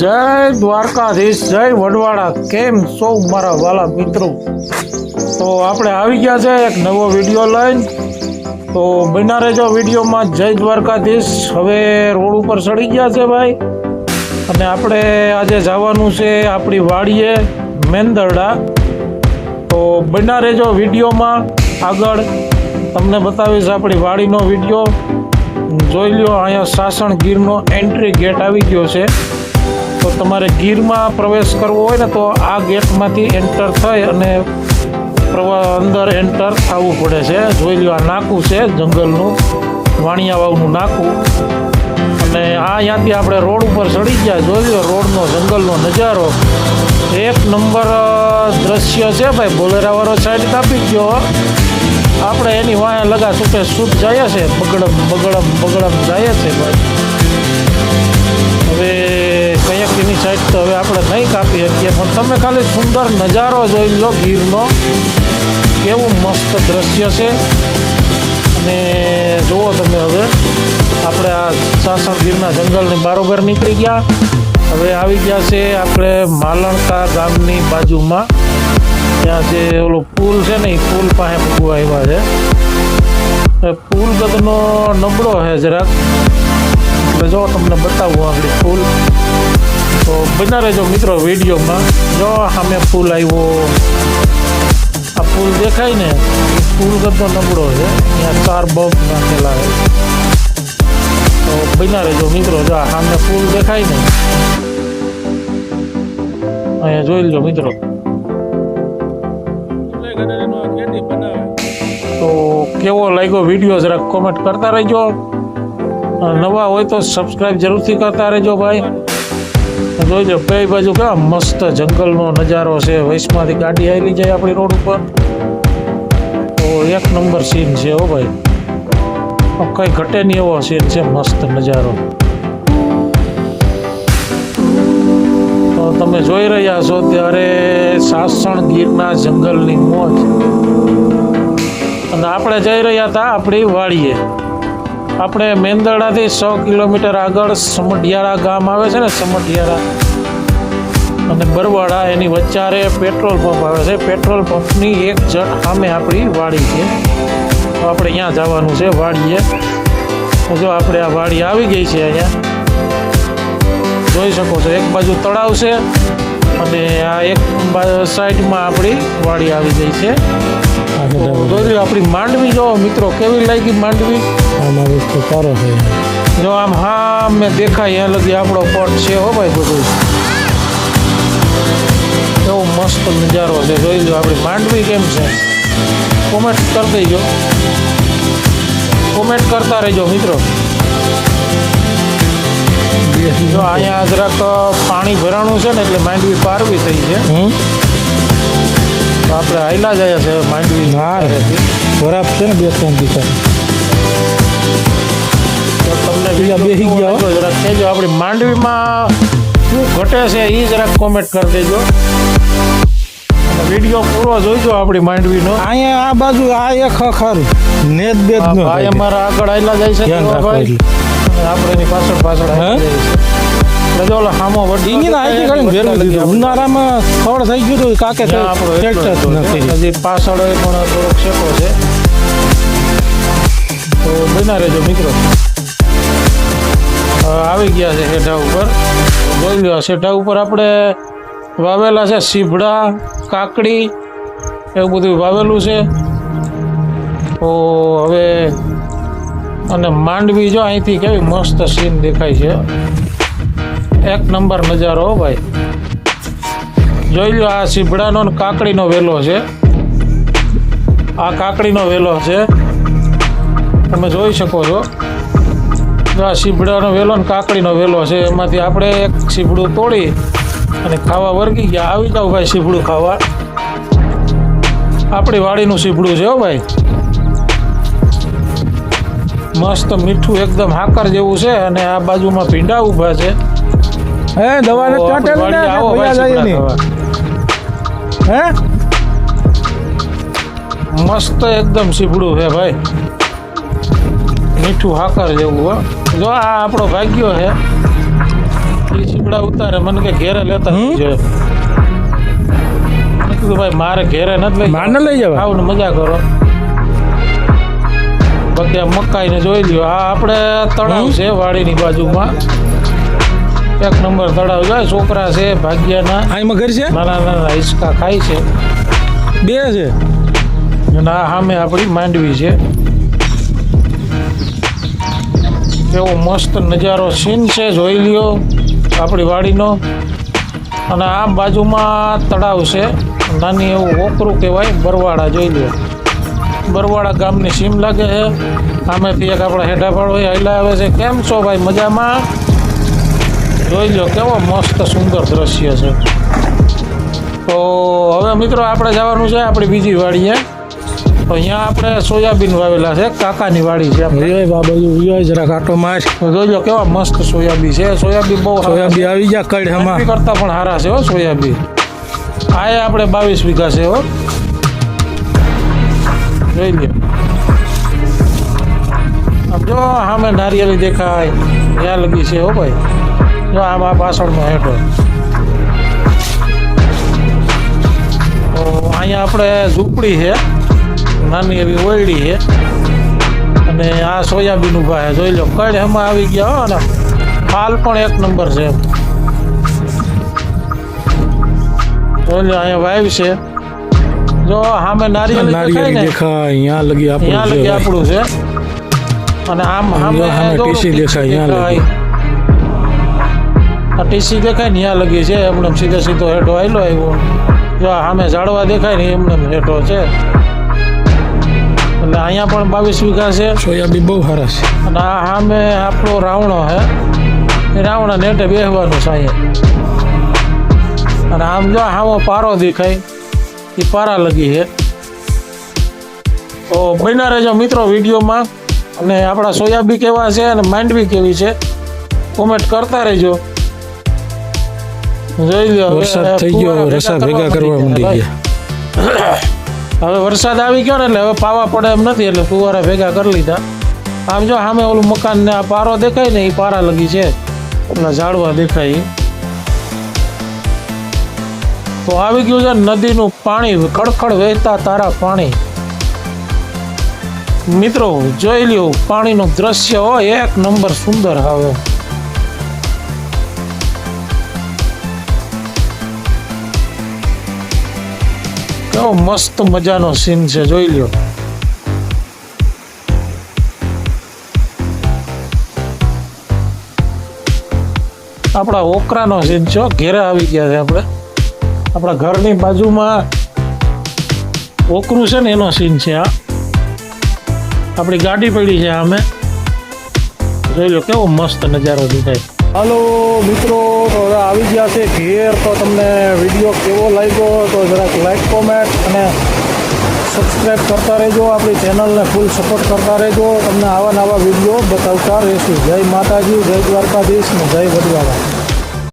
જય દ્વારકાધીશ, જય વડવાડા. કેમ છો મારા વાલા મિત્રો? તો આપણે આવી ગયા છે એક નવો વીડિયો લઈને. તો બના રહેજો વિડીયોમાં. જય દ્વારકાધીશ. હવે રોડ ઉપર ચડી ગયા છે ભાઈ. અને આપણે આજે જવાનું છે આપણી વાડીએ મેંદરડા. તો બના રહેજો વિડીયોમાં. આગળ તમને બતાવીશ આપણી વાડીનો વીડિયો. જોઈ લ્યો, અહીંયા સાસણ ગીરનો એન્ટ્રી ગેટ આવી ગયો છે. તો તમારે ગીરમાં પ્રવેશ કરવો હોય ને તો આ ગેટમાંથી એન્ટર થઈ અને પ્રવા, અંદર એન્ટર થવું પડે છે. જોઈ લ્યો, આ નાકું છે જંગલનું, વાણિયાવાવનું નાકું. અને આ અહીંયાથી આપણે રોડ ઉપર ચડી ગયા. જોઈ લ્યો, રોડનો, જંગલનો નજારો. એક નંબર દ્રશ્ય છે ભાઈ, બોલેરાવાળો સાઈડ કાપી ગયો આપણે એની વાયા લગા છૂટે છૂટ જાય છે. બગડમ બગડમ બગડમ જાય છે ભાઈ. એની સાઈડ તો હવે આપણે નહીં કાપી શકીએ, પણ તમે ખાલી સુંદર નજારો જોઈ લો ગીરનો. કેવું મસ્ત દ્રશ્ય છે. અને જુઓ તમે હવે, આપણે આ સાસણ ગીરના જંગલની બારોબર નીકળી ગયા. હવે આવી ગયા છે આપણે માલણકા ગામની બાજુમાં. ત્યાં જે ઓલો પુલ છે ને, એ પુલ પાસે પૂગવા આવ્યા છે. પુલ બધનો નબળો છે જરાક. એટલે જો તમને બતાવું આપણે પુલ. તો બના રહેજો મિત્રો વિડીયોમાં. જો સામે પુલ આવ્યો, આ પુલ દેખાય ને, એ પુલ ગદનો નબળો છે. ત્યાં ચાર બમ્પ નાખેલા છે. તો બના રહેજો મિત્રો, જો આ સામે પુલ દેખાય ને. અહીંયા જોઈ લો મિત્રો. તો કેવો લાગ્યો વીડિયો, જરાક કોમેન્ટ કરતા રહેજો. અને નવા હોય તો સબસ્ક્રાઇબ જરૂરથી કરતા રહેજો ભાઈ. જોઈજો બે બાજુ કેવા મસ્ત જંગલનો નજારો છે. વૈશમાંથી ગાડી આવી જાય આપણી રોડ ઉપર. તો એક નંબર સીન છે હો ભાઈ. કંઈ ઘટે નહીં એવો સીન છે, મસ્ત નજારો. તો તમે જોઈ રહ્યા છો ત્યારે સાસણ ગીરના જંગલની મોજ. અને આપણે જઈ રહ્યા હતા આપણી વાડીએ. આપણે મેંદરડાથી સો કિલોમીટર આગળ સમઢિયારા ગામ આવે છે ને સમઢિયારા અને બરવાડા એની વચ્ચારે પેટ્રોલ પંપ આવે છે. પેટ્રોલ પંપની એક જટ સામે આપણી વાડી છે. તો આપણે અહીંયા જવાનું છે, વાડીએ. જો આપણે આ વાડી આવી ગઈ છે અહીંયા. જોઈ શકો છો, એક બાજુ તળાવ છે અને આ એક સાઈડમાં આપણી વાડી આવી ગઈ છે. આપણી માંડવી, જો મિત્રો, કેવી લાગી માંડવી? આમાં વસ્તુ સારો છે. જો આમ હા મેં દેખાય એ લગી આપણો પટ છે હો ભાઈ બધું. એવો મસ્ત નજારો છે. જોઈ લો આપણી માંડવી કેમ છે? કોમેન્ટ કરી દેજો. કોમેન્ટ કરતા રહેજો મિત્રો. જો અહીંયા જરાક પાણી ભરાણું છે ને એટલે માંડવી પારવી થઈ છે. આપણે હાઈલા જાય છે માંડવી. ના. બરાબર છે ને બે ત્રણ દિવસ તો તમને બીજા બેસી ગયા. જરાક કહેજો આપણી માંડવીમાં શું ઘટે છે એ જરાક કોમેન્ટ કરી દેજો. વીડિયો પૂરો જોઈજો આપણી માંડવીનો. અહીંયા આ બાજુ આ એક ખરું નેત બેત નો ભાઈ અમારા આગળ આયલા જાય છે ભાઈ. આપણે એની પાછળ પાછળ એટલે ઓલા હામો વડી ની આઈટી કરીને ભેરું દીધું. ઉનાળામાં સ્થળ થઈ ગયું હતું કાકે તો આપણો ટ્રેક્ટર નથી. હજી પાછળ પણ થોડોક શેકો છે. તો બના રહેજો મિત્રો. આવી ગયા છે શેઠા ઉપર. જોઈ લો શેઠા ઉપર આપણે વાવેલા છે સીભડા કાકડી, એવું બધું વાવેલું છે. તો હવે અને માંડવી જો અહીંથી કેવી મસ્ત સીન દેખાય છે. એક નંબર નજારો હો ભાઈ. જોઈ લો, આ સીભડાનો કાકડીનો વેલો છે. આ કાકડીનો વેલો છે. તમે જોઈ શકો છો. આ સીભડાનો વેલો ને કાકડીનો વેલો છે. એમાંથી આપણે એક સીભડું તોડી અને ખાવા વર્ગી ગયા. આવી જાઓ ભાઈ સીભડું ખાવા. આપણી વાડીનું સીભડું છે હો ભાઈ. મસ્ત મીઠું એકદમ હાકર જેવું છે અને આ બાજુમાં ભીંડા ઊભા છે. હે દવા ને ચાટે આપણી આવો ભાઈ. હે? મસ્ત એકદમ સીભડું છે ભાઈ. મીઠું હાકર જેવું હો. જો આ આપણો ભાગ્યો છે એ સીપડા ઉતારે. મને કે ઘેરે લેતા? છે કીધું ભાઈ મારે ઘેરે નથી લઈ મારને લઈ જવા. આવું મજા કરો. બધા મકાઈને જોઈ લ્યો. આ આપણે તળાવ છે વાડીની બાજુમાં. એક નંબર તળાવ. જાય છોકરા છે ભાગ્યના. આ એમાં ઘર છે? નાના નાના હિંચકા ખાય છે. બે છે? અને આ સામે આપણી માંડવી છે. કેવો મસ્ત નજારો સીન છે, જોઈ લ્યો આપણી વાડીનો. અને આ બાજુમાં તળાવ છે, નાની એવું ઓકરું કહેવાય બરવાડા જોઈ લ્યો. બરવાડા ગામની સીમ લાગે છે. આમેથી એક આપણા હેઠાફાળ હોય હલા આવે છે. કેમ છો ભાઈ મજામાં? જોઈ લો કેવો મસ્ત સુંદર દ્રશ્ય છે. તો હવે મિત્રો આપણે જવાનું છે આપણી બીજી વાડીએ. અહીંયા આપણે સોયાબીન વાવેલા છે કાકાની વાડી છે આપણે. એ બાબા વિયો જરા કાંટો માસ તો જોઈ કેવા મસ્ત સોયાબીન છે. સોયાબીન બહુ સોયાબી આવી જા કડ હમા કરતા પણ સારા છે હો સોયાબીન. આ એ આપણે બાવીસ વીઘા છે હો. જોઈ લ્યો. આમ જો સામે નારિયેળી દેખાય. ત્યાં લગી છે હો ભાઈ. જો આમાં પાછળનો હેઠો તો અહીંયા આપણે ઝૂંપડી છે. નાની એવી ઓયડી છે. અને આ સોયાબીન ઊભા છે. જોઈ લો કડ એમાં આવી ગયા અને ફાલ પણ એક નંબર છે જોઈ લો અહીંયા વાઈવ છે. જો સામે નારિયેળ દેખાય ને. અહીંયા લગી અહીંયા આપણું લગી છે આપણું છે. અને આમ સામે ટીસી દેખાય, અહીંયા ટીસી દેખાય ને અહીંયા લગી છે. એમને સીધો સીધો હેઠો આવેલો આવ્યો. જો સામે ઝાડવા દેખાય ને એમને હેઠો છે. એટલે અહીંયા પણ બાવીસ વીઘા છે. સોયાબી બહુ સરસ. અને આ સામે આપણો રાવણો એ રાવણા નેટે બેસવાનું સાહેબ અને આમ જો સામો પારો દેખાય. એ પારા લગી છે. તો બન્યા રહેજો મિત્રો વિડીયોમાં. અને આપણા સોયાબી કેવા છે અને માંડવી કેવી છે કોમેન્ટ કરતા રહેજો. જોઈ લો વરસાદ થઈ ગયો રસા ભેગા કરવા માંડી ગયા. હવે વરસાદ આવી ગયો ને એટલે હવે પાવા પડે એમ નથી, એટલે ફુવારા ભેગા કરી લીધા. આમ જો સામે ઓલું મકાનને આ પારો દેખાય ને એ પારા લગી છે. ઓલા ઝાડવા દેખાય. તો આવી ગયું છે નદીનું પાણી, ખડખડ વહેતા તારા પાણી. મિત્રો, જોઈ લ્યો, પાણીનું દ્રશ્ય હોય, એક નંબર સુંદર આવે. કેવો મસ્ત મજાનો સીન છે, જોઈ લ્યો. આપણા ઓકરાનો સીન છે ઘેરે આવી ગયા છે આપણે. આપણા ઘરની બાજુમાં ઓકરું છે ને એનો સીન છે આ આપણી ગાડી પડી છે અમે જોઈ લો કેવો મસ્ત નજારો દેખાય. હાલો, મિત્રો. ગયા છે ઘેર, તો તમને વીડિયો કેવો લાગ્યો તો જરાક લાઈક કોમેન્ટ અને સબસ્ક્રાઈબ કરતા રહેજો. આપણી ચેનલને ફૂલ સપોર્ટ કરતા રહેજો. તમને આવા નવા વીડિયો બતાવતા રહેશું. જય માતાજી, જય દ્વારકાધીશ ને જય વડવાળા